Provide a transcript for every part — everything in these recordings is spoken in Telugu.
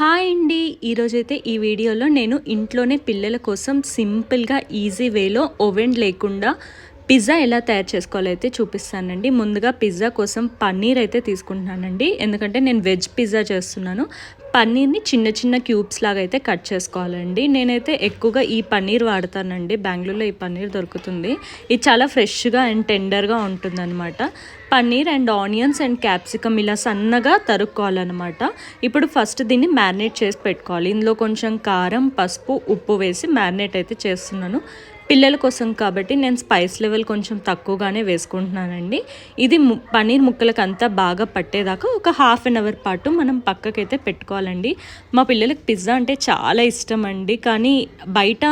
హాయ్ అండి. ఈరోజైతే ఈ వీడియోలో నేను ఇంట్లోనే పిల్లల కోసం సింపుల్గా ఈజీ వేలో ఓవెన్ లేకుండా పిజ్జా ఎలా తయారు చేసుకోవాలో అయితే చూపిస్తానండి. ముందుగా పిజ్జా కోసం పన్నీర్ అయితే తీసుకుంటున్నానండి. ఎందుకంటే నేను వెజ్ పిజ్జా చేస్తున్నాను. పన్నీర్ని చిన్న చిన్న క్యూబ్స్ లాగా అయితే కట్ చేసుకోవాలండి. నేనైతే ఎక్కువగా ఈ పన్నీర్ వాడతానండి. బెంగళూరులో ఈ పన్నీర్ దొరుకుతుంది. ఇది చాలా ఫ్రెష్గా అండ్ టెండర్గా ఉంటుందన్నమాట. Paneer and onions and capsicum ఇలా సన్నగా తరుక్కోవాలన్నమాట. ఇప్పుడు ఫస్ట్ దీన్ని మ్యారినేట్ చేసి పెట్టుకోవాలి. ఇందులో కొంచెం కారం పసుపు ఉప్పు వేసి మ్యారినేట్ అయితే చేస్తున్నాను. పిల్లల కోసం కాబట్టి నేను స్పైస్ లెవెల్ కొంచెం తక్కువగానే వేసుకుంటున్నానండి. ఇది పన్నీర్ ముక్కలకు అంతా బాగా పట్టేదాకా ఒక హాఫ్ అన్ అవర్ పాటు మనం పక్కకైతే పెట్టుకోవాలండి. మా పిల్లలకి పిజ్జా అంటే చాలా ఇష్టం అండి కానీ బయట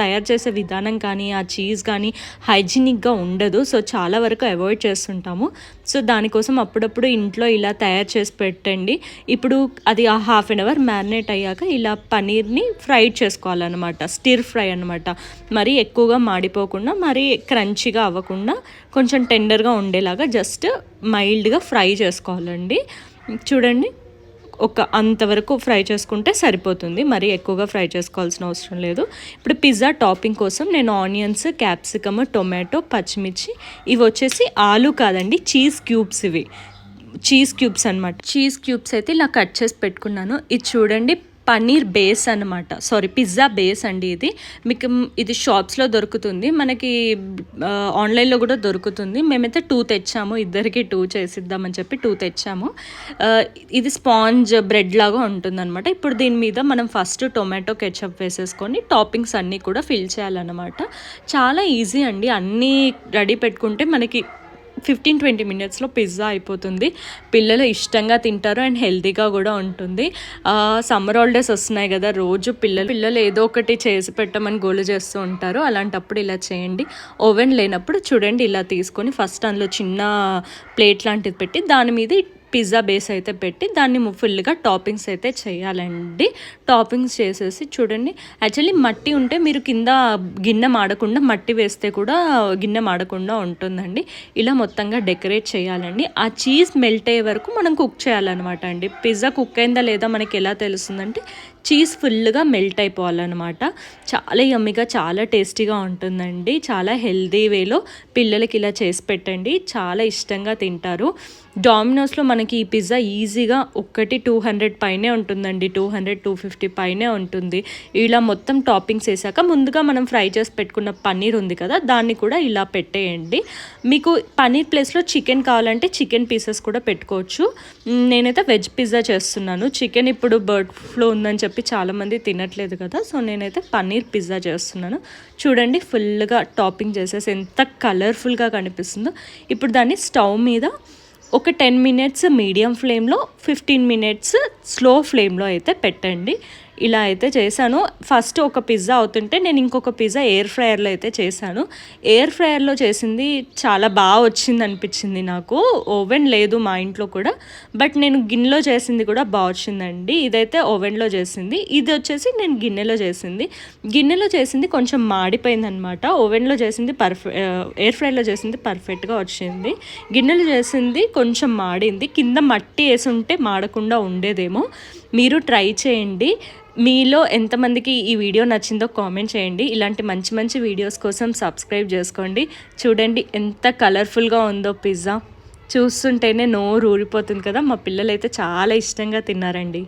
తయారు చేసే విధానం కానీ ఆ చీజ్ కానీ హైజీనిక్గా ఉండదు. సో చాలా వరకు అవాయిడ్ చేస్తుంటాము. సో దానికోసం అప్పుడప్పుడు ఇంట్లో ఇలా తయారు చేసి పెట్టండి. ఇప్పుడు అది ఆ హాఫ్ అన్ అవర్ మ్యారినేట్ అయ్యాక ఇలా పనీర్ని ఫ్రై చేసుకోవాలన్నమాట. స్టిర్ ఫ్రై అనమాట మరి ఎక్కువగా మాడిపోకుండా మరీ క్రంచిగా అవ్వకుండా కొంచెం టెండర్గా ఉండేలాగా జస్ట్ మైల్డ్గా ఫ్రై చేసుకోవాలండి. చూడండి ఒక అంతవరకు ఫ్రై చేసుకుంటే సరిపోతుంది. మరి ఎక్కువగా ఫ్రై చేసుకోవాల్సిన అవసరం లేదు. ఇప్పుడు పిజ్జా టాపింగ్ కోసం నేను ఆనియన్స్ క్యాప్సికమ్ టొమాటో పచ్చిమిర్చి ఇవి వచ్చేసి ఆలు కాదండి చీజ్ క్యూబ్స్ ఇవి. చీజ్ క్యూబ్స్ అనమాట చీజ్ క్యూబ్స్ అయితే ఇలా కట్ చేసి పెట్టుకున్నాను. ఇది చూడండి పన్నీర్ బేస్ అనమాట సారీ పిజ్జా బేస్ అండి ఇది. మీకు ఇది షాప్స్లో దొరుకుతుంది. మనకి ఆన్లైన్లో కూడా దొరుకుతుంది. మేమైతే టూ తెచ్చాము. ఇద్దరికి టూ చేసిద్దామని చెప్పి టూ తెచ్చాము. ఇది స్పాంజ్ బ్రెడ్ లాగా ఉంటుందన్నమాట. ఇప్పుడు దీని మీద మనం ఫస్ట్ టొమాటో కెచప్ వేసేసుకొని టాపింగ్స్ అన్నీ కూడా ఫిల్ చేయాలన్నమాట. చాలా ఈజీ అండి. అన్నీ రెడీ పెట్టుకుంటే మనకి ఫిఫ్టీన్ ట్వంటీ మినిట్స్లో పిజ్జా అయిపోతుంది. పిల్లలు ఇష్టంగా తింటారు అండ్ హెల్తీగా కూడా ఉంటుంది. సమ్మర్ హాలిడేస్ వస్తున్నాయి కదా రోజు పిల్లలు పిల్లలు ఏదో ఒకటి చేసి పెట్టమని గోలు చేస్తూ ఉంటారు. అలాంటప్పుడు ఇలా చేయండి. ఓవెన్ లేనప్పుడు చూడండి ఇలా తీసుకొని ఫస్ట్ అందులో చిన్న ప్లేట్ లాంటిది పెట్టి దాని మీద పిజ్జా బేస్ అయితే పెట్టి దాన్ని ఫుల్గా టాపింగ్స్ అయితే చేయాలండి. టాపింగ్స్ చేసేసి చూడండి. యాక్చువల్లీ మట్టి ఉంటే మీరు కింద గిన్నె మాడకుండా మట్టి వేస్తే కూడా గిన్నె మాడకుండా ఉంటుందండి. ఇలా మొత్తంగా డెకరేట్ చేయాలండి. ఆ చీజ్ మెల్ట్ అయ్యే వరకు మనం కుక్ చేయాలన్నమాట అండి. పిజ్జా కుక్ అయిందా లేదా మనకి ఎలా తెలుస్తుందంటే చీజ్ ఫుల్గా మెల్ట్ అయిపోవాలన్నమాట. చాలా యమ్మిగా చాలా టేస్టీగా ఉంటుందండి. చాలా హెల్దీ వేలో పిల్లలకి ఇలా చేసి పెట్టండి. చాలా ఇష్టంగా తింటారు. డామినోస్లో మనకి ఈ పిజ్జా ఈజీగా ఒక్కటి టూ హండ్రెడ్ పైనే ఉంటుందండి. టూ హండ్రెడ్ టూ ఫిఫ్టీ పైనే ఉంటుంది. ఇలా మొత్తం టాపింగ్స్ వేసాక ముందుగా మనం ఫ్రై చేసి పెట్టుకున్న పన్నీర్ ఉంది కదా దాన్ని కూడా ఇలా పెట్టేయండి. మీకు పన్నీర్ ప్లేస్లో చికెన్ కావాలంటే చికెన్ పీసెస్ కూడా పెట్టుకోవచ్చు. నేనైతే వెజ్ పిజ్జా చేస్తున్నాను. చికెన్ ఇప్పుడు బర్డ్ ఫ్లో ఉందని చెప్పి చెప్పి చాలామంది తినట్లేదు కదా సో నేనైతే పన్నీర్ పిజ్జా చేస్తున్నాను. చూడండి ఫుల్గా టాపింగ్ చేసేసి ఎంత కలర్ఫుల్గా కనిపిస్తుందో. ఇప్పుడు దాన్ని స్టవ్ మీద ఒక టెన్ మినిట్స్ మీడియం ఫ్లేమ్లో ఫిఫ్టీన్ మినిట్స్ స్లో ఫ్లేమ్లో అయితే పెట్టండి. ఇలా అయితే చేశాను. ఫస్ట్ ఒక పిజ్జా అవుతుంటే నేను ఇంకొక పిజ్జా ఎయిర్ ఫ్రయర్లో అయితే చేశాను. ఎయిర్ ఫ్రైయర్లో చేసింది చాలా బాగా వచ్చింది అనిపించింది నాకు. ఓవెన్ లేదు మా ఇంట్లో కూడా. బట్ నేను గిన్నెలో చేసింది కూడా బాగా వచ్చిందండి. ఇదైతే ఓవెన్లో చేసింది. ఇది వచ్చేసి నేను గిన్నెలో చేసింది. గిన్నెలో చేసింది కొంచెం మాడిపోయింది అనమాట ఓవెన్లో చేసింది పర్ఫెక్ట్ ఎయిర్ ఫ్రైలో చేసింది పర్ఫెక్ట్గా వచ్చింది. గిన్నెలో చేసింది కొంచెం మాడింది. కింద మట్టి వేసి ఉంటే మాడకుండా ఉండేదేమో. మీరు ట్రై చేయండి. మీలో ఎంతమందికి ఈ వీడియో నచ్చిందో కామెంట్ చేయండి. ఇలాంటి మంచి మంచి వీడియోస్ కోసం సబ్స్క్రైబ్ చేసుకోండి. చూడండి ఎంత కలర్ఫుల్గా ఉందో పిజ్జా. చూస్తుంటేనే నోరు ఊరిపోతుంది కదా. మా పిల్లలైతే చాలా ఇష్టంగా తిన్నారండి.